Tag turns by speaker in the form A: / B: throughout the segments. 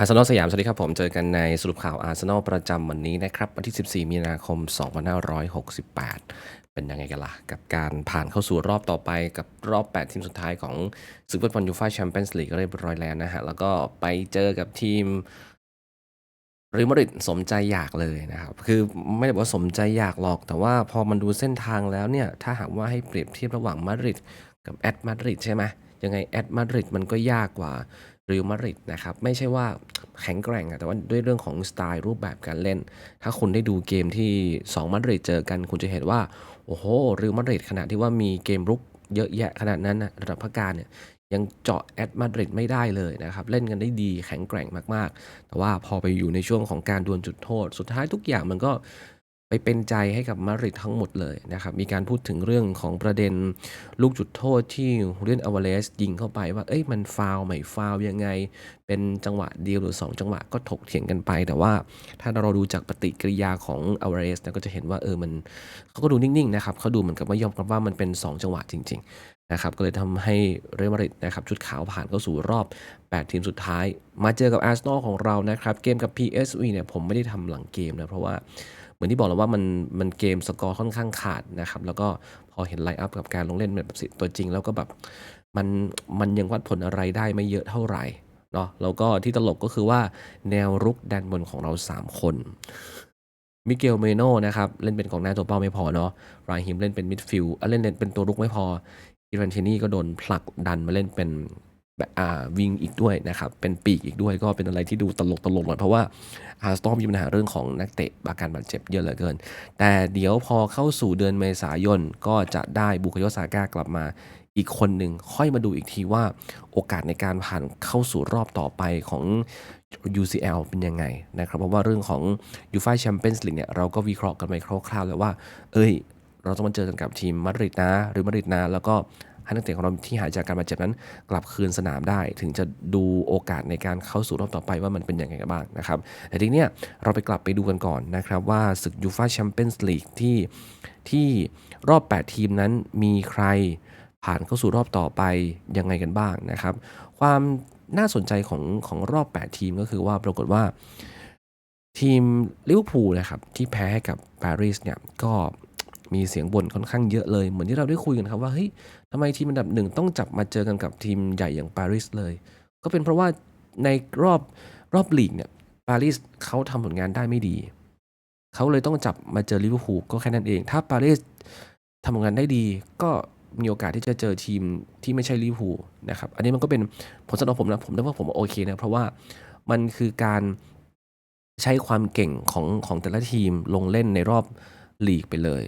A: อาร์เซนอลสยาม สวัสดีครับผม เจอกันในสรุปข่าวอาร์เซนอลประจำวันนี้นะครับ วันที่ 14 มีนาคม 2568 เป็นยังไงกันล่ะ กับการผ่านเข้าสู่รอบต่อไปกับรอบ 8 ทีมสุดท้ายของศึกฟุตบอลยูฟ่าแชมเปี้ยนส์ลีกเรียบร้อยแล้วนะฮะ แล้วก็ไปเจอกับทีมเรอัลมาดริดสมใจอยากเลยนะครับ คือไม่ได้บอกว่าสมใจอยากหรอก แต่ว่าพอมันดูเส้นทางแล้วเนี่ย ถ้าหากว่าให้เปรียบเทียบระหว่างมาดริดกับแอตมาดริดใช่ไหมยังไงแอตมาดริดมันก็ยากกว่า เรอัลมาดริดนะครับไม่ใช่ว่าแข็งแกร่งอะแต่ว่าด้วยเรื่องของสไตล์รูปแบบการเล่น ถ้าคุณได้ดูเกมที่2มาดริดเจอกัน คุณจะเห็นว่า โอ้โหเรอัลมาดริดขณะที่ว่ามีเกมรุกเยอะแยะขนาดนั้นนะระดับพักการเนี่ยยังเจาะแอตมาดริดไม่ได้เลยนะครับ เล่นกันได้ดีแข็งแกร่งมาก ๆ แต่ว่าพอไปอยู่ในช่วงของการดวลจุดโทษ สุดท้ายทุกอย่างมันก็ ไปเป็นใจให้กับมาริดทั้งหมดเลยนะครับ มีการพูดถึงเรื่องของประเด็นลูกจุดโทษที่เลียนอเวเลสยิงเข้าไปว่า เอ้ยมันฟาวไม่ฟาวยังไง เป็นจังหวะเดียวหรือ 2 จังหวะก็ถกเถียงกันไป แต่ว่าถ้าเราดูจากปฏิกิริยาของอเวเลสนะก็จะเห็นว่าเออมันเขาก็ดูนิ่งๆนะครับเขาดูเหมือนกับว่ายอมรับว่ามันเป็น 2 จังหวะจริงๆ นะครับก็เลยทำให้เรอัลมาดริดนะครับชุดขาวผ่านเข้าสู่รอบ 8 ทีมสุดท้าย มาเจอกับอาร์เซนอลของเรานะครับเกมกับ PSV เนี่ยผมไม่ได้ทำหลังเกมนะ เพราะว่าเหมือนที่บอกแล้วว่ามันมันเกมสกอร์ค่อนข้างขาดนะครับแล้วก็พอเห็นไลน์อัพกับการลงเล่นแบบตัวจริง แล้วก็แบบมันมันยังวัดผลอะไรได้ไม่เยอะเท่าไหร่เนาะแล้วก็ที่ตลกก็คือว่าแนวรุกแดนบนของเรา 3 คนมิเกลเมโนนะครับ เล่นเป็นกองหน้าตัวเป้าไม่พอเนาะรายฮิมเล่นเป็นมิดฟิลด์เล่นเป็นตัวรุกไม่พอ อีวานเทนี่ก็โดนผลักดันมาเล่นเป็นแบบอ่าวิงอีกด้วยนะครับ เป็นปีกอีกด้วยก็เป็นอะไรที่ดูตลกตลกหน่อยเพราะว่าอาร์สตอมมีปัญหาเรื่องของนักเตะอาการบาดเจ็บเยอะเหลือเกิน แต่เดี๋ยวพอเข้าสู่เดือนเมษายนก็จะได้บุคโยซาก้ากลับมาอีกคนหนึ่งค่อยมาดูอีกทีว่าโอกาสในการผ่านเข้าสู่รอบต่อไปของ UCL เป็นยังไงนะครับ เพราะว่าเรื่องของ u f a Champions League เนี่ยเราก็วิเคราะห์กันไปคร่าวๆแล้วว่า เอ้ย เราต้องมาเจอกันกับทีมมาดริดนะ หรือมาดริดนะ แล้วก็ให้นักเตะของเราที่หายจากการบาดเจ็บนั้น กลับคืนสนามได้ ถึงจะดูโอกาสในการเข้าสู่รอบต่อไปว่ามันเป็นยังไงกันบ้างนะครับ แต่ทีเนี้ยเราไปกลับไปดูกันก่อนนะครับว่าศึก u f a Champions League ที่ที่รอบ 8 ทีมนั้นมีใครผ่านเข้าสู่รอบต่อไปยังไงกันบ้างนะครับ ความน่าสนใจของของรอบ 8 ทีมก็คือว่าปรากฏว่าทีมลิเวอร์พูลนะครับที่แพ้ให้กับปารีสเนี่ยก็ มีเสียงบ่นค่อนข้างเยอะเลย เหมือนที่เราได้คุยกันครับว่าเฮ้ยทำไมทีมอันดับหนึ่งต้องจับมาเจอกันกับทีมใหญ่อย่างปารีสเลย ก็เป็นเพราะว่าในรอบรอบลีกเนี่ยปารีสเขาทำผลงานได้ไม่ดี เขาเลยต้องจับมาเจอลิเวอร์พูลก็แค่นั้นเอง ถ้าปารีสทำผลงานได้ดี ก็มีโอกาสที่จะเจอทีมที่ไม่ใช่ลิเวอร์พูลนะครับ อันนี้มันก็เป็นผลสำหรับผมนะผมนึกว่าผมโอเคนะเพราะว่ามันคือการใช้ความเก่งของของแต่ละทีมลงเล่นในรอบลีกไปเลย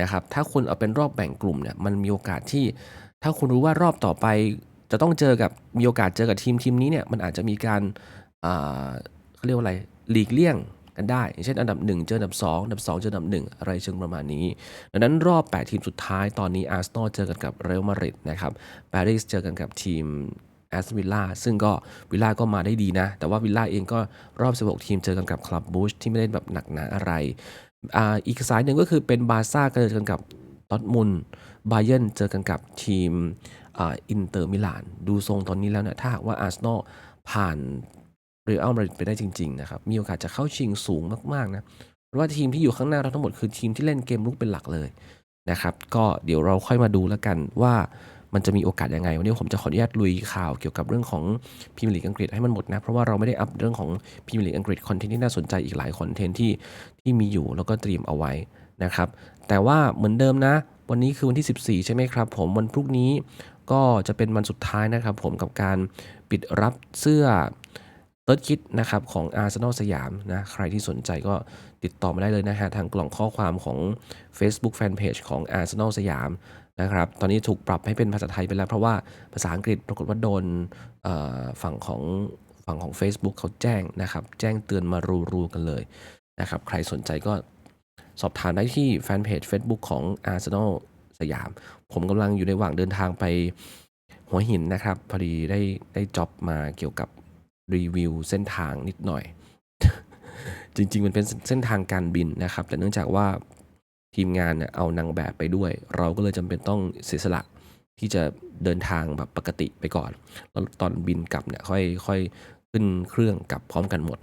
A: นะครับถ้าคุณเอาเป็นรอบแบ่งกลุ่มเนี่ยมันมีโอกาสที่ ถ้าคุณรู้ว่ารอบต่อไป จะต้องเจอกับมีโอกาสเจอกับทีมทีมนี้เนี่ยมันอาจจะมีการเขาเรียกว่าอะไรหลีกเลี่ยงกันได้ อย่างเช่นอันดับ 1 เจออันดับ 2 อันดับ 2 เจออันดับ 1 อะไรเชิงประมาณนี้ ดังนั้นรอบ 8 ทีมสุดท้ายตอนนี้อาร์เซนอลเจอกันกับเรอัลมาดริดนะครับปารีสเจอกันกับทีมแอสตันวิลล่าซึ่งก็วิลล่าก็มาได้ดีนะ แต่ว่าวิลล่าเองก็รอบ 16 ทีมเจอกันกับคลับบูชที่ไม่ได้แบบหนักหนาอะไร อีกสายหนึ่งก็คือเป็นบาซ่าเจอกันกับดอทมุนบาเยนเจอกันกับทีมอินเตอร์มิลาน ดูทรงตอนนี้แล้วเนี่ยถ้าหากว่าอาร์เซนอลผ่านเรอัลมาดริดไปได้จริงๆนะครับ มีโอกาสจะเข้าชิงสูงมากๆนะ เพราะว่าทีมที่อยู่ข้างหน้าเราทั้งหมดคือทีมที่เล่นเกมลุกเป็นหลักเลยนะครับ ก็เดี๋ยวเราค่อยมาดูแล้วกันว่า มันจะมีโอกาสยังไง วันนี้ผมจะขออนุญาตลุยข่าวเกี่ยวกับเรื่องของพรีเมียร์ลีกอังกฤษให้มันหมดนะ เพราะว่าเราไม่ได้อัพเรื่องของพรีเมียร์ลีกอังกฤษคอนเทนต์ที่น่าสนใจอีกหลายคอนเทนต์ที่ที่มีอยู่แล้วก็เตรียมเอาไว้นะครับ แต่ว่าเหมือนเดิมนะ วันนี้คือวันที่ 14 ใช่ไหมครับผมวันพรุ่งนี้ก็จะเป็นวันสุดท้ายนะครับผมกับการปิดรับเสื้อเติร์ดคิดนะครับของอาร์เซนอลสยามนะใครที่สนใจก็ติดต่อมาได้เลยนะฮะทางกล่องข้อความของ Facebook Fanpage ของอาร์เซนอลสยาม นะครับ ตอนนี้ถูกปรับให้เป็นภาษาไทยไปแล้ว เพราะว่าภาษาอังกฤษปรากฏว่าโดนฝั่งของฝั่งของ Facebook เขาแจ้งนะครับ แจ้งเตือนมารูๆกันเลยนะครับ ใครสนใจก็สอบถามได้ที่แฟนเพจ Facebook ของ Arsenal สยาม ผมกำลังอยู่ในระหว่างเดินทางไปหัวหินนะครับ พอดีได้ได้จ็อบมาเกี่ยวกับรีวิวเส้นทางนิดหน่อย จริง ๆ มันเป็นเส้นทางการบินนะครับ แต่เนื่องจากว่า ทีมงานเนี่ยเอานางแบบไปด้วย เราก็เลยจำเป็นต้องเสียสละที่จะเดินทางแบบปกติไปก่อนแล้วตอนบินกลับเนี่ยค่อยค่อยขึ้นเครื่องกลับพร้อมกันหมด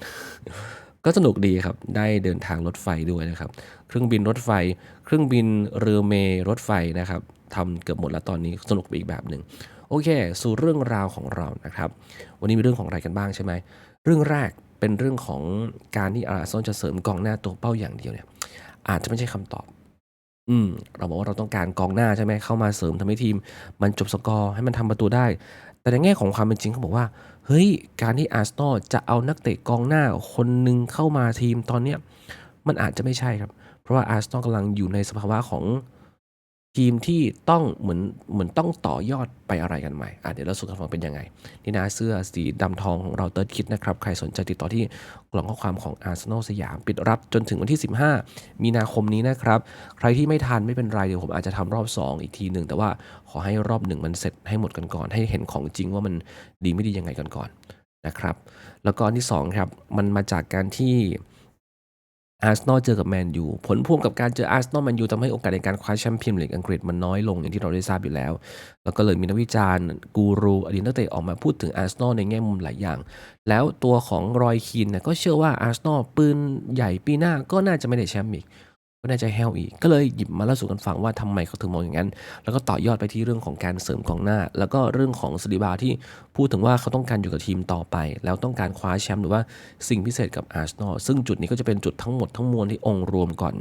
A: ก็สนุกดีครับ ได้เดินทางรถไฟด้วยนะครับ เครื่องบินรถไฟ เครื่องบินเรือเมล์รถไฟนะครับทำเกือบหมดแล้วตอนนี้สนุกไปอีกแบบหนึ่งโอเค สู่เรื่องราวของเรานะครับ วันนี้มีเรื่องของอะไรกันบ้างใช่ไหมเรื่องแรกเป็นเรื่องของการที่อาร์ซนอลจะเสริมกองหน้าตัวเป้าอย่างเดียวเนี่ยอาจจะไม่ใช่คำตอบ อืม เราบอกว่าเราต้องการกองหน้าใช่ไหม เข้ามาเสริมทำให้ทีมมันจบสกอร์ให้มันทำประตูได้ แต่ในแง่ของความเป็นจริงเขาบอกว่า เฮ้ย การที่อาร์เซนอลจะเอานักเตะกองหน้าคนหนึ่งเข้ามาทีมตอนเนี้ยมันอาจจะไม่ใช่ครับ เพราะว่าอาร์เซนอลกำลังอยู่ในสภาวะของ ทีมที่ต้องเหมือนเหมือนต้องต่อยอดไปอะไรกันใหม่อะเดี๋ยวเราสู่กันฟังเป็นยังไง นี่นะเสื้อสีดำทองของเราเติร์ดคิดนะครับ ใครสนใจติดต่อที่กล่องข้อความของอาร์เซนอลสยาม ปิดรับจนถึงวันที่ 15 มีนาคมนี้นะครับ ใครที่ไม่ทันไม่เป็นไร เดี๋ยวผมอาจจะทำรอบ 2 อีกทีหนึ่ง แต่ว่าขอให้รอบหนึ่งมันเสร็จให้หมดกันก่อน ให้เห็นของจริงว่ามันดีไม่ดียังไงกันก่อนนะครับ แล้วก็อันที่สองครับมันมาจากการที่ อาร์เซนอลเจอกับแมนยูผลพวงกับการเจออาร์เซนอลแมนยูทำให้โอกาสในการคว้าแชมป์พรีเมียนลีกอังกฤษมันน้อยลงอย่างที่เราได้ทราบอยู่แล้ว แล้วก็เลยมีนักวิจารณ์กูรูอดีตนักเตะออกมาพูดถึงอาร์เซนอลในแง่มุมหลายอย่าง แล้วตัวของรอยคีนก็เชื่อว่าอาร์เซนอลปืนใหญ่ปีหน้าก็น่าจะไม่ได้แชมป์อีก ก็น่าจะแฮวอีก ก็เลยหยิบมาเล่าสู่กันฟังว่าทำไมเขาถึงมองอย่างนั้น แล้วก็ต่อยอดไปที่เรื่องของการเสริมกองหน้า แล้วก็เรื่องของสลิบาที่พูดถึงว่าเขาต้องการอยู่กับทีมต่อไป แล้วต้องการคว้าแชมป์หรือว่าสิ่งพิเศษกับอาร์เซนอลซึ่งจุดนี้ก็จะเป็นจุดทั้งหมดทั้งมวลที่องค์รวมก่อน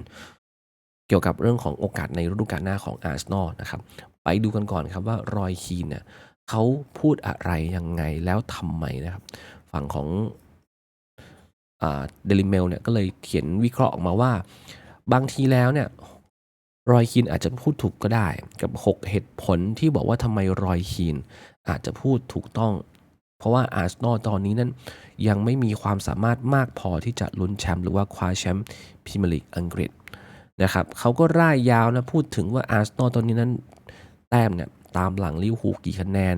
A: เกี่ยวกับเรื่องของโอกาสในฤดูกาลหน้าของอาร์เซนอลนะครับไปดูกันก่อนครับว่ารอยคีนเนี่ยเขาพูดอะไรยังไงแล้วทำไมนะครับ ฝั่งของเดลิเมลเนี่ยก็เลยเขียนวิเคราะห์ออกมาว่า บางทีแล้วเนี่ยรอยคีนอาจจะพูดถูกก็ได้ กับ 6 เหตุผลที่บอกว่าทำไมรอยคีนอาจจะพูดถูกต้อง เพราะว่าอาร์เซนอลตอนนี้นั้นยังไม่มีความสามารถมากพอที่จะลุ้นแชมป์หรือว่าคว้าแชมป์พรีเมียร์ลีกอังกฤษนะครับเขาก็ร่ายยาวนะพูดถึงว่าอาร์เซนอลตอนนี้นั้นแต้มเนี่ยตามหลังลิเวอร์พูลกี่คะแนน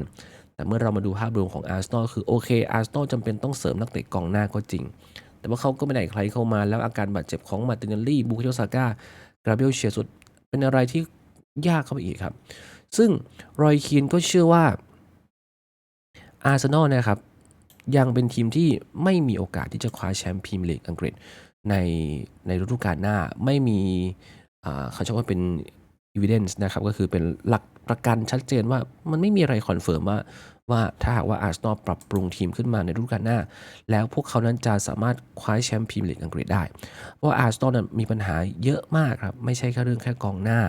A: แต่เมื่อเรามาดูภาพรวมของอาร์เซนอลคือโอเคอาร์เซนอลจำเป็นต้องเสริมนักเตะกองหน้าก็จริง แต่ว่าเขาก็ไม่ได้ใครเข้ามาแล้วอาการบาดเจ็บของมาตินเนลลี่บูคโยซาก้ากราเบลเชียสุด เป็นอะไรที่ยากเข้าไปอีกครับ ซึ่งรอยคีนก็เชื่อว่าอาร์เซนอลนะครับยังเป็นทีมที่ไม่มีโอกาสที่จะคว้าแชมป์พรีเมียร์ลีกอังกฤษในในฤดูกาลหน้าไม่มีเขาใช้ว่าเป็น evidence นะครับก็คือเป็นหลัก ประกันชัดเจนว่ามันไม่มีอะไรคอนเฟิร์มว่าว่าถ้าหากว่าอาร์เซนอลปรับปรุงทีมขึ้นมาในฤดูกาลหน้า แล้วพวกเขานั้นจะสามารถคว้าแชมป์พรีเมียร์ลีกอังกฤษได้ เพราะอาร์เซนอลมีปัญหาเยอะมากครับ ไม่ใช่แค่เรื่องแค่กองหน้า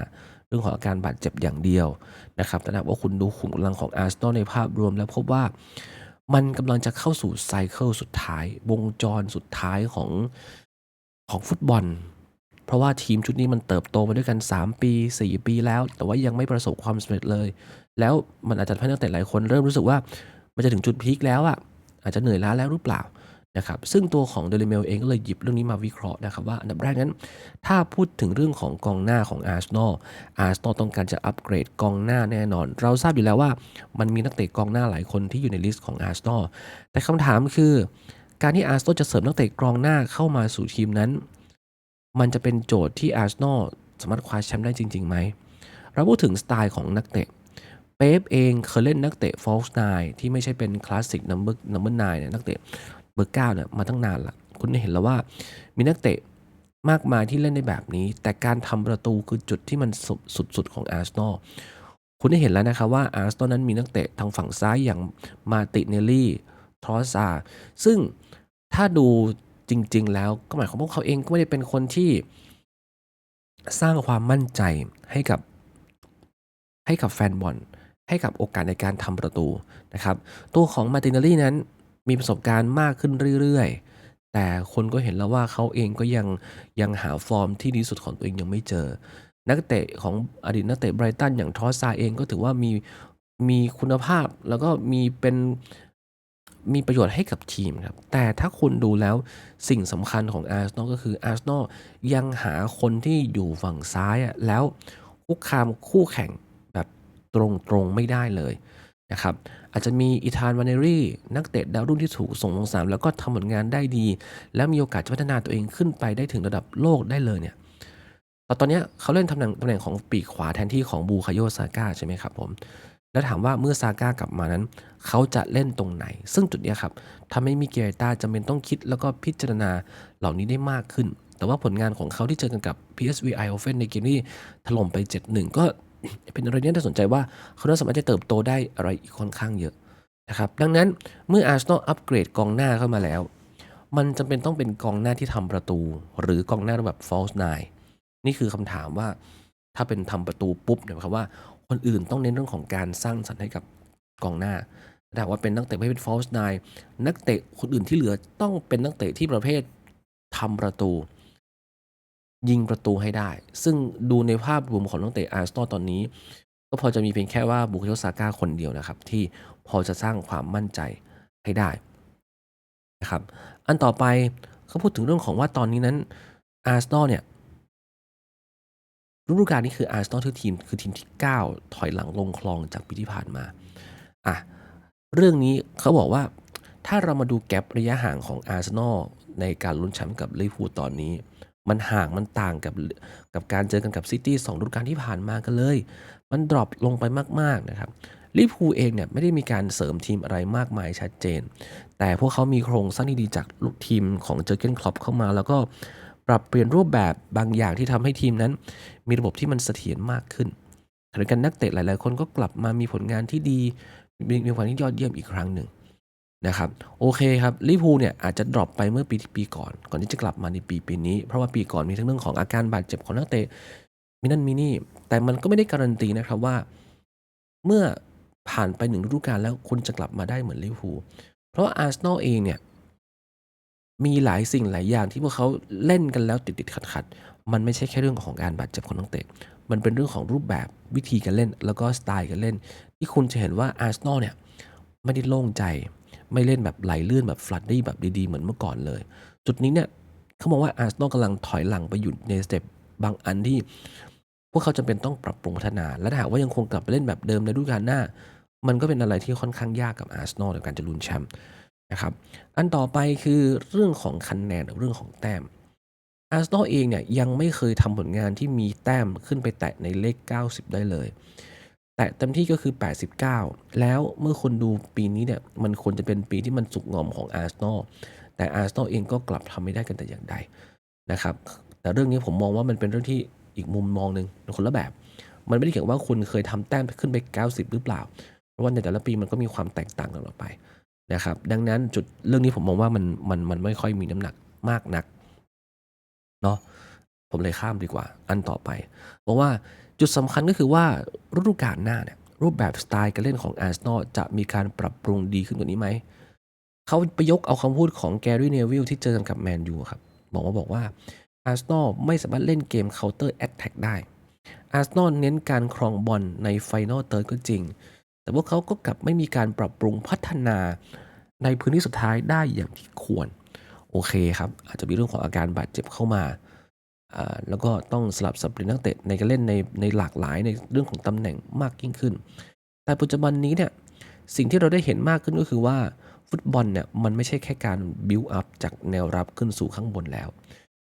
A: เรื่องของอาการบาดเจ็บอย่างเดียวนะครับแต่ถ้าว่าคุณดูขุมกำลังของอาร์เซนอลในภาพรวมแล้วพบว่ามันกำลังจะเข้าสู่ไซเคิลสุดท้าย วงจรสุดท้ายของของฟุตบอล เพราะว่าทีมชุดนี้มันเติบโตมาด้วยกัน 3 ปี 4 ปีแล้ว แต่ว่ายังไม่ประสบความสำเร็จเลย แล้วมันอาจจะทำให้นักเตะหลายคนเริ่มรู้สึกว่ามันจะถึงจุดพีคแล้วอะอาจจะเหนื่อยล้าแล้วหรือเปล่านะครับซึ่งตัวของเดลิเมลเองก็เลยหยิบเรื่องนี้มาวิเคราะห์นะครับว่าอันดับแรกนั้น ถ้าพูดถึงเรื่องของกองหน้าของอาร์เซนอลอาร์เซนอลต้องการจะอัปเกรดกองหน้าแน่นอน เราทราบอยู่แล้วว่ามันมีนักเตะกองหน้าหลายคนที่อยู่ในลิสต์ของอาร์เซนอลแต่คำถามคือ การที่อาร์เซนอลจะเสริมนักเตะกองหน้าเข้ามาสู่ทีมนั้น มันจะเป็นโจทย์ที่อาร์เซนอลสามารถคว้าแชมป์ได้จริงๆไหมเราพูดถึงสไตล์ของนักเตะ เป๊ปเองเคยเล่นนักเตะฟอลส์ไนที่ไม่ใช่เป็นคลาสสิกนัมเบอร์นัมเบอร์ไนเนี่ยนักเตะเบอร์เก้าเนี่ยมาตั้งนานละคุณเห็นแล้วว่ามีนักเตะมากมายที่เล่นในแบบนี้ แต่การทำประตูคือจุดที่มันสุดๆของอาร์เซนอลคุณได้เห็นแล้วนะครับว่าอาร์เซนอลนั้นมีนักเตะทางฝั่งซ้ายอย่างมาติเนลลี่ทรอสซาซึ่งถ้าดู จริง ๆ แล้วก็หมายความว่าเขาเองก็ไม่ได้เป็นคนที่ สร้างความมั่นใจให้กับ ให้กับแฟนบอลให้กับโอกาสในการทำประตูนะครับ ตัวของมาตินาลี่นั้นมีประสบการณ์มากขึ้นเรื่อยๆ แต่คนก็เห็นแล้วว่าเขาเองก็ยังยังหาฟอร์มที่ดีสุดของตัวเองยังไม่เจอ นักเตะของอดีตนักเตะไบรตันอย่างทอสซาเองก็ถือว่ามีมีคุณภาพแล้วก็มีเป็น มีประโยชน์ให้กับทีมครับ แต่ถ้าคุณดูแล้วสิ่งสำคัญของอาร์เซนอลก็คืออาร์เซนอลยังหาคนที่อยู่ฝั่งซ้ายอะแล้วคุกคามคู่แข่งแบบตรงๆไม่ได้เลยนะครับอาจจะมีอิธานวานเนรี่นักเตะดาวรุ่งที่ถูกส่งลงสนามแล้วก็ทำผลงานได้ดี แล้วมีโอกาสจะพัฒนาตัวเองขึ้นไปได้ถึงระดับโลกได้เลยเนี่ยแต่ตอนนี้เขาเล่นตำแหน่งตำแหน่งของปีกขวาแทนที่ของบูคาโยซาก้าใช่ไหมครับผม แล้วถามว่าเมื่อซาก้ากลับมานั้น เขาจะเล่นตรงไหน ซึ่งจุดนี้ครับทำให้มิเกลตาจำเป็นต้องคิดแล้วก็พิจารณาเหล่านี้ได้มากขึ้น แต่ว่าผลงานของเขาที่เจอกันกับ PSV Eindhoven ในเกมที่ถล่มไป 7-1 ก็เป็นอะไรที่น่าสนใจว่าเขาสามารถจะเติบโตได้อะไรอีกค่อนข้างเยอะนะครับดังนั้นเมื่ออาร์เซนอลอัปเกรดกองหน้าเข้ามาแล้ว มันจำเป็นต้องเป็นกองหน้าที่ทำประตู หรือกองหน้าแบบ false nine นี่คือคำถามว่าถ้าเป็นทำประตูปุ๊บเนี่ยความว่า คนอื่นต้องเน้นเรื่องของการสร้างสรรค์ให้กับกองหน้าแต่หาว่าเป็นนักเตะไม่เป็น false nine นักเตะคนอื่นที่เหลือต้องเป็นนักเตะที่ประเภททำประตู ยิงประตูให้ได้ ซึ่งดูในภาพรวมของนักเตะอาร์เซนอลตอนนี้ ก็พอจะมีเพียงแค่ว่าบุคโยซาก้าคนเดียวนะครับ ที่พอจะสร้างความมั่นใจให้ได้นะครับ อันต่อไปเขาพูดถึงเรื่องของว่าตอนนี้นั้นอาร์เซนอลเนี่ย ฤดูกาลนี้คืออาร์เซนอลคือทีมคือทีมที่ 9 ถอยหลังลงคลองจากปีที่ผ่านมาอะเรื่องนี้เขาบอกว่าถ้าเรามาดูแกลบระยะห่างของอาร์เซนอลในการลุ้นแชมป์กับลิเวอร์พูลตอนนี้ มันห่างมันต่างกับกับการเจอกันกับซิตี้สองฤดูกาลที่ผ่านมากันเลย มันดรอปลงไปมากๆนะครับลิเวอร์พูลเองเนี่ยไม่ได้มีการเสริมทีมอะไรมากมายชัดเจน แต่พวกเขามีโครงสร้างที่ดีจากลูกทีมของเจอร์เกนคลอปเข้ามา แล้วก็ ปรับเปลี่ยนรูปแบบบางอย่างที่ทำให้ทีมนั้น มีระบบที่มันเสถียรมากขึ้นขณะเดียวกันนักเตะหลาย ๆ คนก็กลับมามีผลงานที่ดี มีมีความที่ยอดเยี่ยมอีกครั้งหนึ่งนะครับโอเคครับลิพูเนี่ยอาจจะดรอปไปเมื่อปีที่ปีก่อน ก่อนที่จะกลับมาในปีปีนี้ เพราะว่าปีก่อนมีทั้งเรื่องของอาการบาดเจ็บของนักเตะมีนั่นมีนี่ แต่มันก็ไม่ได้การันตีนะครับว่า เมื่อผ่านไปหนึ่งฤดูกาลแล้วคุณจะกลับมาได้เหมือนลิพูเพราะอาร์เซนอลเองเนี่ย มีหลายสิ่งหลายอย่างที่พวกเขาเล่นกันแล้วติดติดขัดขัดมันไม่ใช่แค่เรื่องของการบาดเจ็บของนักเตะ มันเป็นเรื่องของรูปแบบวิธีการเล่น แล้วก็สไตล์การเล่น ที่คุณจะเห็นว่าอาร์เซนอลเนี่ยไม่ได้โล่งใจ ไม่เล่นแบบไหลลื่นแบบฟลัดดี้แบบดีๆ เหมือนเมื่อก่อนเลย จุดนี้เนี่ยเขามองว่าอาร์เซนอลกำลังถอยหลังไปอยู่ในสเต็ปบางอันที่ พวกเขาจำเป็นต้องปรับปรุงพัฒนา และถ้าหากว่ายังคงกลับไปเล่นแบบเดิมในฤดูกาลหน้า มันก็เป็นอะไรที่ค่อนข้างยากกับอาร์เซนอลในการจะลุ้นแชมป์ นะครับ อันต่อไปคือเรื่องของคะแนนหรือเรื่องของแต้มอาร์เซนอลเองเนี่ยยังไม่เคยทำผลงานที่มีแต้มขึ้นไปแตะในเลข 90 ได้เลย แต่เต็มที่ก็คือ 89 แล้วเมื่อคนดูปีนี้เนี่ยมันควรจะเป็นปีที่มันสุกงอมของอาร์เซนอลแต่อาร์เซนอลเองก็กลับทำไม่ได้กันแต่อย่างใดนะครับแต่เรื่องนี้ผมมองว่ามันเป็นเรื่องที่อีกมุมมองหนึ่งคนละแบบ มันไม่ได้เกี่ยวว่าคุณเคยทำแต้มขึ้นไป 90 หรือเปล่า เพราะว่าในแต่ละปีมันก็มีความแตกต่างกันออกไป นะครับ ดังนั้นจุดเรื่องนี้ผมมองว่ามันมันมันไม่ค่อยมีน้ำหนักมากนักเนาะผมเลยข้ามดีกว่า อันต่อไป เพราะว่าจุดสำคัญก็คือว่าฤดูกาลหน้าเนี่ยรูปแบบสไตล์การเล่นของอาร์เซนอลจะมีการปรับปรุงดีขึ้นกว่านี้ไหม เขาไปยกเอาคำพูดของแกรี่เนวิลที่เจอกับแมนยูครับ บอกว่าบอกว่าอาร์เซนอลไม่สามารถเล่นเกม counter attack ได้อาร์เซนอลเน้นการครองบอลในไฟนอลเติร์ดก็จริง แต่พวกเขาก็กลับไม่มีการปรับปรุงพัฒนาในพื้นที่สุดท้ายได้อย่างที่ควร โอเคครับ อาจจะมีเรื่องของอาการบาดเจ็บเข้ามา แล้วก็ต้องสลับสับเปลี่ยนนักเตะในการเล่นในในหลากหลายในเรื่องของตำแหน่งมากยิ่งขึ้น แต่ปัจจุบันนี้เนี่ยสิ่งที่เราได้เห็นมากขึ้นก็คือว่า ฟุตบอลเนี่ยมันไม่ใช่แค่การบิวอัพจากแนวรับขึ้นสู่ข้างบนแล้ว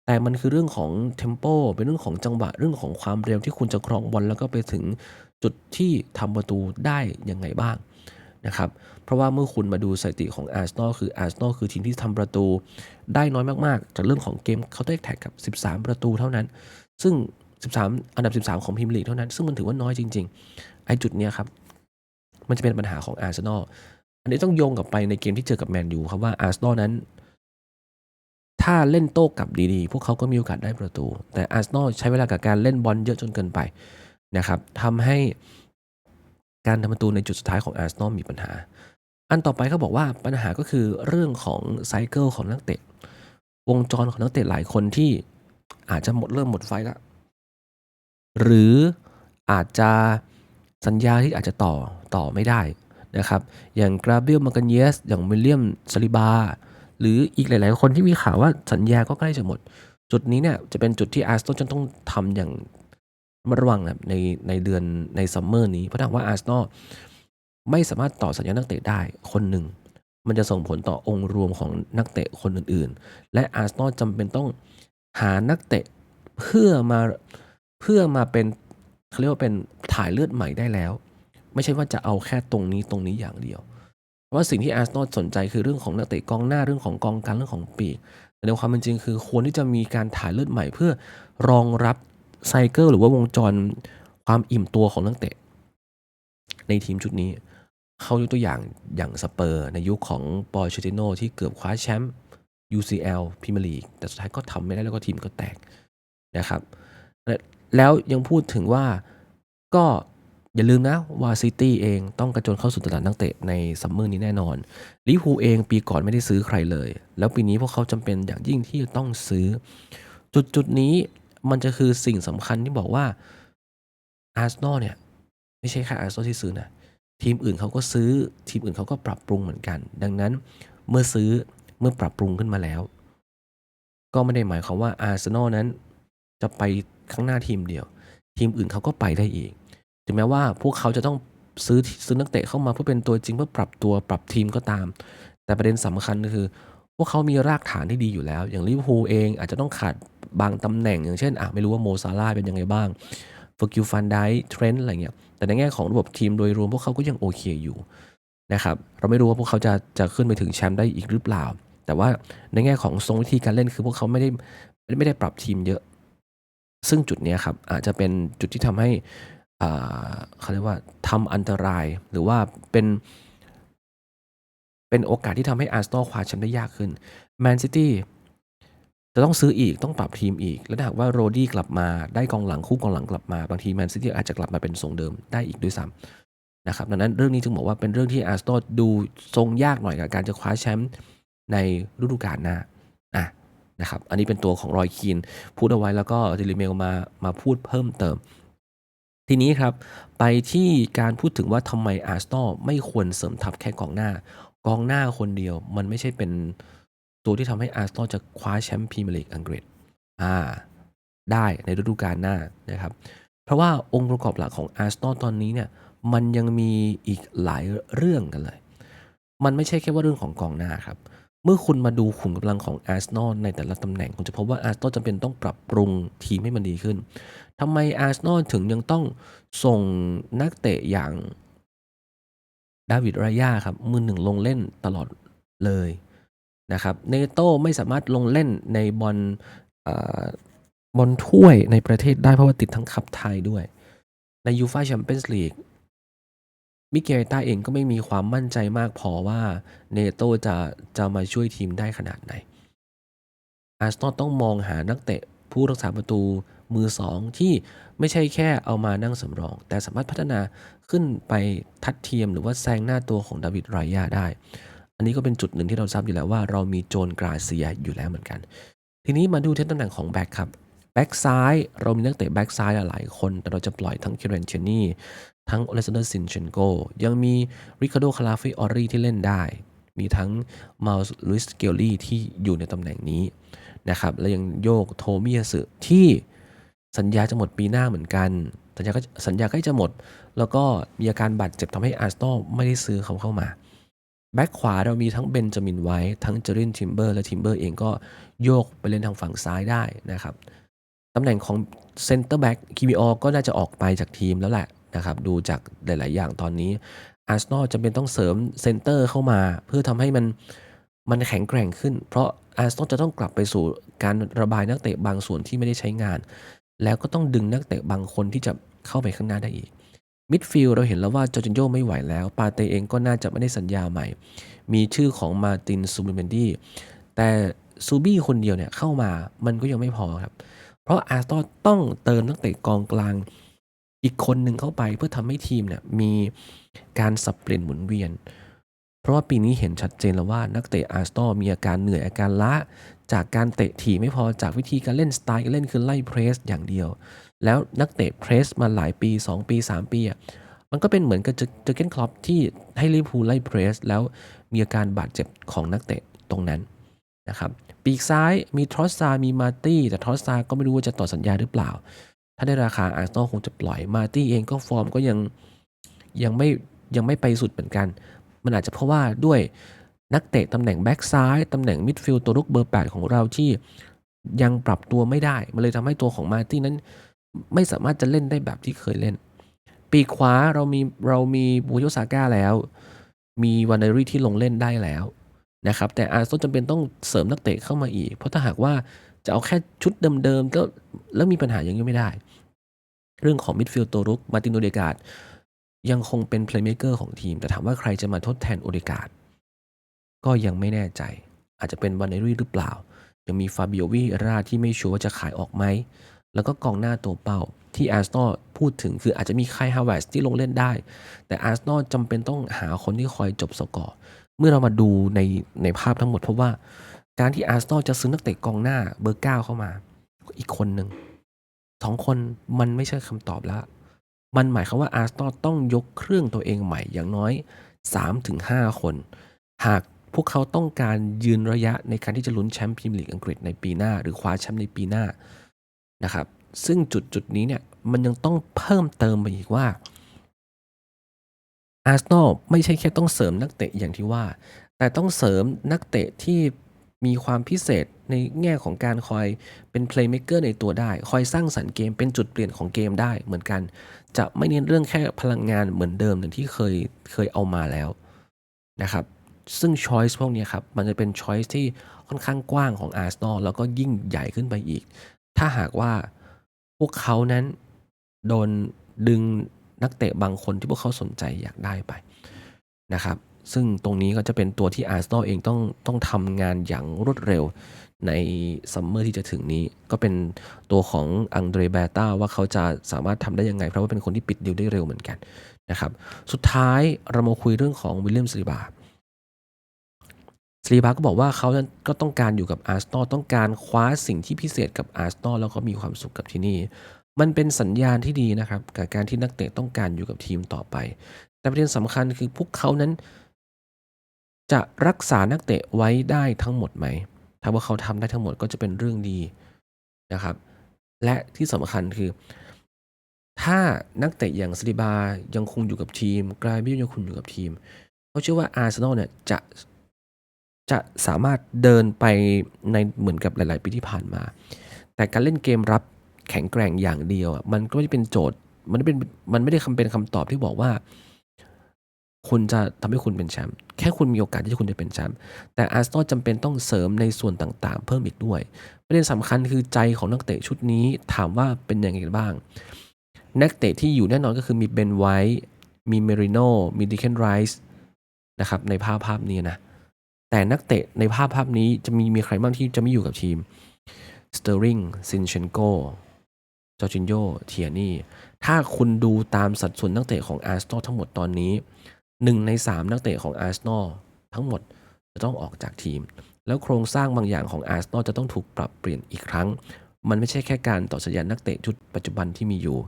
A: แต่มันคือเรื่องของเทมโปเป็นเรื่องของจังหวะ เรื่องของความเร็วที่คุณจะครองบอลแล้วก็ไปถึงจุดที่ทำประตูได้ยังไงบ้างนะครับ เพราะว่าเมื่อคุณมาดูสถิติของอาร์เซนอลคืออาร์เซนอลคือทีมที่ทำประตูได้น้อยมากๆ จากเรื่องของเกมเขาได้แท็กกับ 13 ประตูเท่านั้น ซึ่ง 13 อันดับ 13 ของพรีเมียร์ลีกเท่านั้น ซึ่งมันถือว่าน้อยจริง ๆ ไอ้จุดเนี้ยครับ มันจะเป็นปัญหาของอาร์เซนอล อันนี้ต้องโยงกลับไปในเกมที่เจอกับแมนยูครับว่าอาร์เซนอลนั้น ถ้าเล่นโต้กลับดีๆ พวกเขาก็มีโอกาสได้ประตู แต่อาร์เซนอลใช้เวลากับการเล่นบอลเยอะจนเกินไปนะครับทำให้การทำประตูในจุดสุดท้ายของอาร์เซนอลมีปัญหา อันต่อไปเขาบอกว่าปัญหาก็คือเรื่องของไซเคิลของนักเตะ วงจรของนักเตะหลายคนที่อาจจะหมดเริ่มหมดไฟแล้วหรืออาจจะสัญญาที่อาจจะต่อต่อไม่ได้นะครับ อย่างกราเบลมากันเยส อย่างวิลเลียมซาลิบา หรืออีกหลาย ๆ คนที่มีข่าวว่าสัญญาก็ใกล้จะหมด จุดนี้เนี่ยจะเป็นจุดที่อาร์เซนอลจะต้องทำอย่างระมัดระวังนะครับในในเดือนในซัมเมอร์นี้เพราะถ้าว่าอาร์เซนอลไม่สามารถต่อสัญญานักเตะได้คนหนึ่ง มันจะส่งผลต่อองค์รวมของนักเตะคนอื่น ๆ และอาร์เซนอลจำเป็นต้องหานักเตะเพื่อมาเพื่อมาเป็นเขาเรียกว่าเป็นถ่ายเลือดใหม่ได้แล้ว ไม่ใช่ว่าจะเอาแค่ตรงนี้ตรงนี้อย่างเดียว ว่าสิ่งที่อาร์เซนอลสนใจคือเรื่องของนักเตะกองหน้าเรื่องของกองกลางเรื่องของปีกแต่ในความเป็นจริงคือควรที่จะมีการถ่ายเลือดใหม่เพื่อรองรับไซเคิลหรือว่าวงจรความอิ่มตัวของนักเตะ ในทีมชุดนี้ เขายกตัวอย่างอย่างสเปอร์ ในยุคของปอร์เชติโนที่เกือบคว้าแชมป์ UCL พรีเมียร์ลีกแต่สุดท้ายก็ทำไม่ได้แล้วก็ทีมก็แตกนะครับ แล้วยังพูดถึงว่าก็ อย่าลืมนะว่าซิตี้เองต้องกระโจนเข้าสู่ตลาดนักเตะในซัมเมอร์นี้แน่นอนลิเวอร์พูเองปีก่อนไม่ได้ซื้อใครเลย แล้วปีนี้พวกเขาจำเป็นอย่างยิ่งที่จะต้องซื้อ จุดจุดนี้มันจะคือสิ่งสำคัญที่บอกว่าอาร์เซนอลเนี่ย ไม่ใช่แค่อาร์เซนอลที่ซื้อนะ ทีมอื่นเขาก็ซื้อ ทีมอื่นเขาก็ปรับปรุงเหมือนกัน ดังนั้นเมื่อซื้อเมื่อปรับปรุงขึ้นมาแล้ว ก็ไม่ได้หมายความว่าอาร์เซนอลนั้น จะไปข้างหน้าทีมเดียว ทีมอื่นเขาก็ไปได้อีก ถึงแม้ว่าพวกเขาจะต้องซื้อซื้อนักเตะเข้ามาเพื่อเป็นตัวจริงเพื่อปรับตัวปรับทีมก็ตาม แต่ประเด็นสำคัญก็คือ พวกเขามีรากฐานที่ดีอยู่แล้ว อย่างลิเวอร์พูลเองอาจจะต้องขาดบางตำแหน่ง อย่างเช่นอะไม่รู้ว่าโมซาลาเป็นยังไงบ้างฟอร์กิวฟันไดเทรนต์อะไรเงี้ยแต่ในแง่ของระบบทีมโดยรวมพวกเขาก็ยังโอเคอยู่นะครับเราไม่รู้ว่าพวกเขาจะจะขึ้นไปถึงแชมป์ได้อีกหรือเปล่า แต่ว่าในแง่ของทรงวิธีการเล่นคือพวกเขาไม่ได้ไม่ได้ปรับทีมเยอะ ซึ่งจุดนี้ครับอาจจะเป็นจุดที่ทำให้ เขาเรียกว่าทำอันตรายหรือว่าเป็นเป็นโอกาสที่ทำให้อาร์เซนอลคว้าแชมป์ได้ยากขึ้นแมนซิตี้จะต้องซื้ออีกต้องปรับทีมอีก และถ้าหากว่าโรดี้กลับมาได้กองหลังคู่กองหลังกลับมา บางทีแมนซิตี้อาจจะกลับมาเป็นทรงเดิมได้อีกด้วยซ้ำนะครับดังนั้นเรื่องนี้จึงบอกว่าเป็นเรื่องที่อาร์เซนอลดูทรงยากหน่อยกับการจะคว้าแชมป์ในฤดูกาลหน้าอะนะครับอันนี้เป็นตัวของรอยคีนพูดเอาไว้แล้วก็เดลิเมลมามาพูดเพิ่มเติม ทีนี้ครับ ไปที่การพูดถึงว่าทำไมอาร์เซนอลไม่ควรเสริมทัพแค่กองหน้า กองหน้าคนเดียวมันไม่ใช่เป็นตัวที่ทำให้อาร์เซนอลจะคว้าแชมป์พรีเมียร์ลีกอังกฤษอ่าได้ในฤดูกาลหน้านะครับ เพราะว่าองค์ประกอบหลักของอาร์เซนอลตอนนี้เนี่ยมันยังมีอีกหลายเรื่องกันเลย มันไม่ใช่แค่ว่าเรื่องของกองหน้าครับ เมื่อคุณมาดูขุมกำลังของอาร์เซนอลในแต่ละตำแหน่ง คุณจะพบว่าอาร์เซนอลจำเป็นต้องปรับปรุงทีมให้มันดีขึ้นทำไมอาร์เซนอลถึงยังต้องส่งนักเตะอย่างดาวิดรายาครับมือหนึ่งลงเล่นตลอดเลยนะครับเนโต้ไม่สามารถลงเล่นในบอลเอ่อบอลถ้วยในประเทศได้เพราะว่าติดทั้งคัพไทยด้วย ในยูฟาแชมเปี้ยนส์ลีก มิเกลต้าเองก็ไม่มีความมั่นใจมากพอว่าเนโตจะจะมาช่วยทีมได้ขนาดไหน อาร์เซนอลต้องมองหานักเตะผู้รักษาประตูมือสองที่ไม่ใช่แค่เอามานั่งสำรอง แต่สามารถพัฒนาขึ้นไปทัดเทียมหรือว่าแซงหน้าตัวของดาวิดรายาได้ อันนี้ก็เป็นจุดหนึ่งที่เราทราบอยู่แล้วว่าเรามีโจนกราเซียอยู่แล้วเหมือนกัน ทีนี้มาดูที่ตำแหน่งของแบ็คครับแบ็กซ้ายเรามีนักเตะแบ็กซ้ายหลายคน แต่เราจะปล่อยทั้งเคเรนเชนี่ ทั้งอเลซานเดอร์ซินเชนโกยังมีริคาโดคาลาฟิออรีที่เล่นได้ มีทั้งมาลลุสเกลลี่ที่อยู่ในตำแหน่งนี้นะครับและยังโยกโทมิยาสึที่สัญญาจะหมดปีหน้าเหมือนกัน สัญญาก็สัญญาใกล้จะหมด แล้วก็มีอาการบาดเจ็บทำให้อาร์เซนอลไม่ได้ซื้อเขาเข้ามาแบ็คขวาเรามีทั้งเบนจามินไว้ ทั้งเจอรินทิมเบอร์และทิมเบอร์เองก็โยกไปเล่นทางฝั่งซ้ายได้นะครับตำแหน่งของเซนเตอร์แบ็กคิมิออก็น่าจะออกไปจากทีมแล้วแหละ นะครับดูจากหลาย ๆ อย่างตอนนี้อาร์เซนอลจำเป็นต้องเสริมเซนเตอร์เข้ามา เพื่อทำให้มันมันแข็งแกร่งขึ้น เพราะอาร์เซนอลจะต้องกลับไปสู่การระบายนักเตะบางส่วนที่ไม่ได้ใช้งาน แล้วก็ต้องดึงนักเตะบางคนที่จะเข้าไปข้างหน้าได้อีกมิดฟิลด์เราเห็นแล้วว่าจอร์จินโยไม่ไหวแล้ว ปาเตเองก็น่าจะไม่ได้สัญญาใหม่ มีชื่อของมาตินซูบิเมนดี้แต่ซูบี้คนเดียวเนี่ยเข้ามามันก็ยังไม่พอครับ เพราะอาร์เซนอลต้องเติมนักเตะกองกลาง อีกคนหนึ่งเข้าไปเพื่อทำให้ทีมเนี่ยมีการสับเปลี่ยนหมุนเวียน เพราะว่าปีนี้เห็นชัดเจนแล้วว่านักเตะอาร์เซนอมีอาการเหนื่อยอาการล้าจากการเตะถี่ไม่พอจากวิธีการเล่นสไตล์การเล่นคือไล่เพรสอย่างเดียว แล้วนักเตะเพรสมาหลายปี 2 ปี 3 ปีอะมันก็เป็นเหมือนกับเจอเกนคลอปที่ให้ลิเวอร์พูลไล่เพรส แล้วมีอาการบาดเจ็บของนักเตะตรงนั้นนะครับปีกซ้ายมีทรอสซามีมาตี้แต่ทรอสซาก็ไม่รู้ว่าจะต่อสัญญาหรือเปล่า ถ้าได้ราคาอาร์เซนอลคงจะปล่อยมาตี้เองก็ฟอร์มก็ยังยังไม่ยังไม่ไปสุดเหมือนกัน มันอาจจะเพราะว่าด้วยนักเตะตำแหน่งแบ็กซ้ายตำแหน่งมิดฟิลด์ตัวรุกเบอร์ 8 ของเราที่ยังปรับตัวไม่ได้ มันเลยทำให้ตัวของมาตี้นั้น ไม่สามารถจะเล่นได้แบบที่เคยเล่น ปีขวาเรามีเรามีบูโยซาก้าแล้ว มีวานเนรี่ที่ลงเล่นได้แล้วนะครับแต่อาร์เซนอลจำเป็นต้องเสริมนักเตะเข้ามาอีก เพราะถ้าหากว่า จะเอาแค่ชุดเดิมๆก็แล้วมีปัญหาอย่างนี้ไม่ได้ เรื่องของมิดฟิลด์ตัวรุกมาตินโอเดกาดยังคงเป็นเพลย์เม k เกอร์ของทีม แต่ถามว่าใครจะมาทดแทนโอเดกาดก็ยังไม่แน่ใจ อาจจะเป็นวานเนรี่หรือเปล่า ยังมีฟาบิโอวีราที่ไม่ชัวร์ว่าจะขายออกไหม แล้วก็กองหน้าตัวเป้าที่อาร์เซนอลพูดถึงคืออาจจะมีไคฮาวเวสที่ลงเล่นได้ แต่อาร์เซนอลจำเป็นต้องหาคนที่คอยจบสกอร์ เมื่อเรามาดูในในภาพทั้งหมดพราะว่า การที่อาร์เซนอลจะซื้อนักเตะกองหน้าเบอร์เก้าเข้ามา อีกคนหนึ่งสองคนมันไม่ใช่คำตอบแล้ว มันหมายความว่าอาร์เซนอลต้องยกเครื่องตัวเองใหม่อย่างน้อย 3-5 คน หากพวกเขาต้องการยืนระยะในการที่จะลุ้นแชมป์พรีเมียร์ลีกอังกฤษในปีหน้า หรือคว้าแชมป์ในปีหน้านะครับ ซึ่งจุดจุดนี้เนี่ยมันยังต้องเพิ่มเติมไปอีกว่าอาร์เซนอลไม่ใช่แค่ต้องเสริมนักเตะอย่างที่ว่า แต่ต้องเสริมนักเตะที่ มีความพิเศษในแง่ของการคอยเป็นเพลย์เม k เกอร์ในตัวได้ คอยสร้างสรรค์เกมเป็นจุดเปลี่ยนของเกมได้เหมือนกัน จะไม่เน้นเรื่องแค่พลังงานเหมือนเดิมอย่างที่เคยเคยเอามาแล้วนะครับซึ่งช้อยส์พวกนี้ครับมันจะเป็นช้อยส์ที่ค่อนข้างกว้างของอาร์เซนอลแล้วก็ยิ่งใหญ่ขึ้นไปอีก ถ้าหากว่าพวกเขานั้นโดนดึงนักเตะบางคนที่พวกเขาสนใจอยากได้ไปนะครับ ซึ่งตรงนี้ก็จะเป็นตัวที่อาร์เซนอลเองต้องต้องทำงานอย่างรวดเร็วในซัมเมอร์ที่จะถึงนี้ ก็เป็นตัวของอังเดรเบต้าว่าเขาจะสามารถทำได้ยังไง เพราะว่าเป็นคนที่ปิดดิวได้เร็วเหมือนกันนะครับ สุดท้ายเรามาคุยเรื่องของวิลเลียมสลีบาสลีบาก็บอกว่าเขาก็ต้องการอยู่กับอาร์เซนอลต้องการคว้าสิ่งที่พิเศษกับอาร์เซนอลแล้วก็มีความสุขกับที่นี่ มันเป็นสัญญาณที่ดีนะครับกับการที่นักเตะต้องการอยู่กับทีมต่อไป แต่ประเด็นสำคัญคือพวกเขานั้น จะรักษานักเตะไว้ได้ทั้งหมดไหม ถ้าว่าเขาทำได้ทั้งหมดก็จะเป็นเรื่องดีนะครับ และที่สำคัญคือ ถ้านักเตะอย่างสลิบายังคงอยู่กับทีมกลายบิลยังคงอยู่กับทีมเขาเชื่อว่าอาร์เซนอลเนี่ยจะจะสามารถเดินไปในเหมือนกับหลาย ๆ ปีที่ผ่านมา แต่การเล่นเกมรับแข็งแกร่งอย่างเดียวอะมันก็ไม่ได้เป็นโจทย์ มันไม่เป็นมันไม่ได้คำเป็นคำตอบที่บอกว่า คุณจะทำให้คุณเป็นแชมป์แค่คุณมีโอกาสที่คุณจะเป็นแชมป์แต่อาร์เซนอลจำเป็นต้องเสริมในส่วนต่างๆ เพิ่มอีกด้วยประเด็นสำคัญคือใจของนักเตะชุดนี้ถามว่าเป็นยังไงบ้าง นักเตะที่อยู่แน่นอนก็คือมีเบนไวท์มีเมริโนมีดิเคนไรส์นะครับในภาพภาพนี้นะ แต่นักเตะในภาพภาพนี้จะมีมีใครบ้างที่จะไม่อยู่กับทีมสเตอริงซินเชนโกจอร์จินโยเทียนี่ถ้าคุณดูตามสัดส่วนนักเตะของอาร์เซนอลทั้งหมดตอนนี้ หนึ่งในสามนักเตะของอาร์เซนอลทั้งหมดจะต้องออกจากทีม แล้วโครงสร้างบางอย่างของอาร์เซนอลจะต้องถูกปรับเปลี่ยนอีกครั้ง มันไม่ใช่แค่การต่อสัญญานักเตะชุดปัจจุบันที่มีอยู่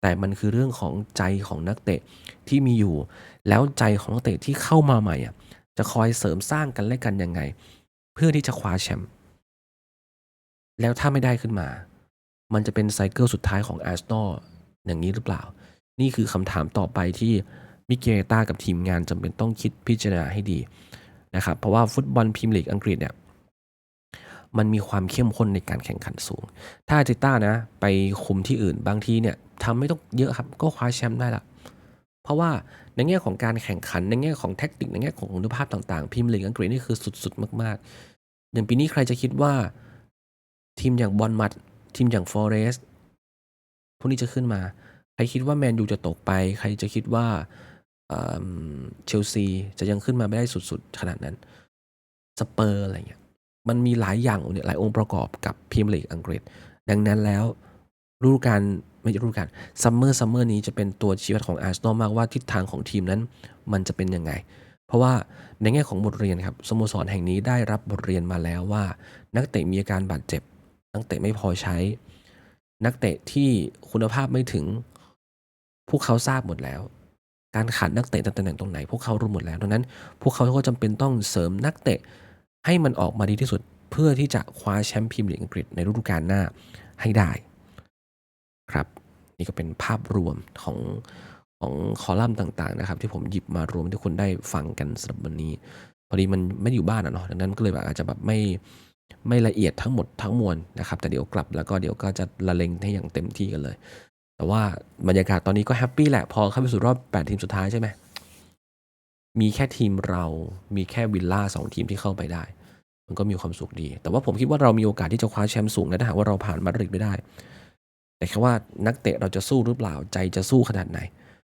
A: แต่มันคือเรื่องของใจของนักเตะที่มีอยู่ แล้วใจของนักเตะที่เข้ามาใหม่อะจะคอยเสริมสร้างกันและกันยังไง เพื่อที่จะคว้าแชมป์แล้วถ้าไม่ได้ขึ้นมา มันจะเป็นไซเคิลสุดท้ายของอาร์เซนอลอย่างนี้หรือเปล่า นี่คือคำถามต่อไปที่ มิเกต้ากับทีมงานจำเป็นต้องคิดพิจารณาให้ดีนะครับเพราะว่าฟุตบอลพรีเมียร์ลีกอังกฤษเนี่ยมันมีความเข้มข้นในการแข่งขันสูง ถ้าอาร์เตต้านะ ไปคุมที่อื่นบางทีเนี่ยทำไม่ต้องเยอะครับ ก็คว้าแชมป์ได้ละ เพราะว่าในแง่ของการแข่งขันในแง่ของแท็กติกในแง่ของคุณภาพต่างๆพรีเมียร์ลีกอังกฤษนี่คือสุดๆ มากๆ อย่างปีนี้ใครจะคิดว่า ทีมอย่างบอลมัดทีมอย่างฟอเรสต์พวกนี้จะขึ้นมา ใครคิดว่าแมนยูจะตกไป ใครจะคิดว่า เชลซีจะยังขึ้นมาไม่ได้สุดๆ ขนาดนั้น สเปอร์อะไรเงี้ย มันมีหลายอย่างเนี่ยหลายองค์ประกอบกับพรีเมียร์ลีกอังกฤษ ดังนั้นแล้วฤดูกาลไม่ใช่ฤดูกาลซัมเมอร์ซัมเมอร์นี้จะเป็นตัวชี้วัดของอาร์เซนอลมากว่าทิศทางของทีมนั้น มันจะเป็นยังไง เพราะว่าในแง่ของบทเรียนครับสโมสรแห่งนี้ได้รับบทเรียนมาแล้วว่า นักเตะมีอาการบาดเจ็บ นักเตะไม่พอใช้ นักเตะที่คุณภาพไม่ถึงพวกเขาทราบหมดแล้ว การขาดนักเตะตำแหน่งตรงไหน พวกเขารู้หมดแล้วดังนั้น พวกเขาก็จำเป็นต้องเสริมนักเตะให้มันออกมาดีที่สุดเพื่อที่จะคว้าแชมป์พรีเมียร์ลีกอังกฤษในฤดูกาลหน้าให้ได้ ครับนี่ก็เป็นภาพรวมของของคอลัมน์ต่างๆนะครับ ที่ผมหยิบมารวมให้ทุกคนได้ฟังกันสำหรับวันนี้ พอดีมันไม่อยู่บ้านอะเนาะดังนั้นก็เลยแบบอาจจะแบบไม่ไม่ละเอียดทั้งหมดทั้งมวลนะครับ แต่เดี๋ยวกลับแล้วก็เดี๋ยวก็จะละเลงให้อย่างเต็มที่กันเลย แต่ว่าบรรยากาศตอนนี้ก็แฮปปี้แหละ พอเข้าไปสู่รอบ 8 ทีมสุดท้ายใช่ไหม มีแค่ทีมเรา มีแค่วิลล่าสองทีมที่เข้าไปได้ มันก็มีความสุขดี แต่ว่าผมคิดว่าเรามีโอกาสที่จะคว้าแชมป์สูงนะถ้าหากว่าเราผ่านมาดริดไม่ได้ แต่แค่ว่านักเตะเราจะสู้หรือเปล่า ใจจะสู้ขนาดไหน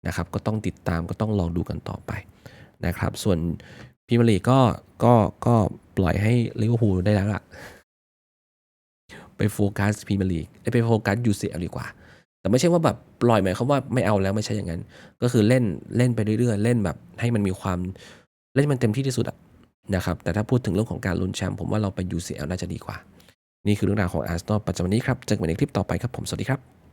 A: นะครับ ก็ต้องติดตาม ก็ต้องลองดูกันต่อไปนะครับ ส่วนพีมียร์ลีก็ ก็ ก็ปล่อยให้ลิเวอร์พูลได้แล้วล่ะ ไปโฟกัสพีมียร์ลีกไปโฟกัสยูซีเอลดีกว่า แต่ไม่ใช่ว่าแบบปล่อยหมายความว่าไม่เอาแล้วไม่ใช่อย่างนั้น ก็คือเล่นเล่นไปเรื่อยๆ เล่นแบบให้มันมีความเล่นมันเต็มที่ที่สุดนะครับแต่ถ้าพูดถึงเรื่องของการลุ้นแชมป์ผมว่าเราไป UCL น่าจะดีกว่า นี่คือเรื่องราวของอาร์เซนอลปัจจุบันนี้ครับเจอกันในคลิปต่อไปครับผมสวัสดีครับ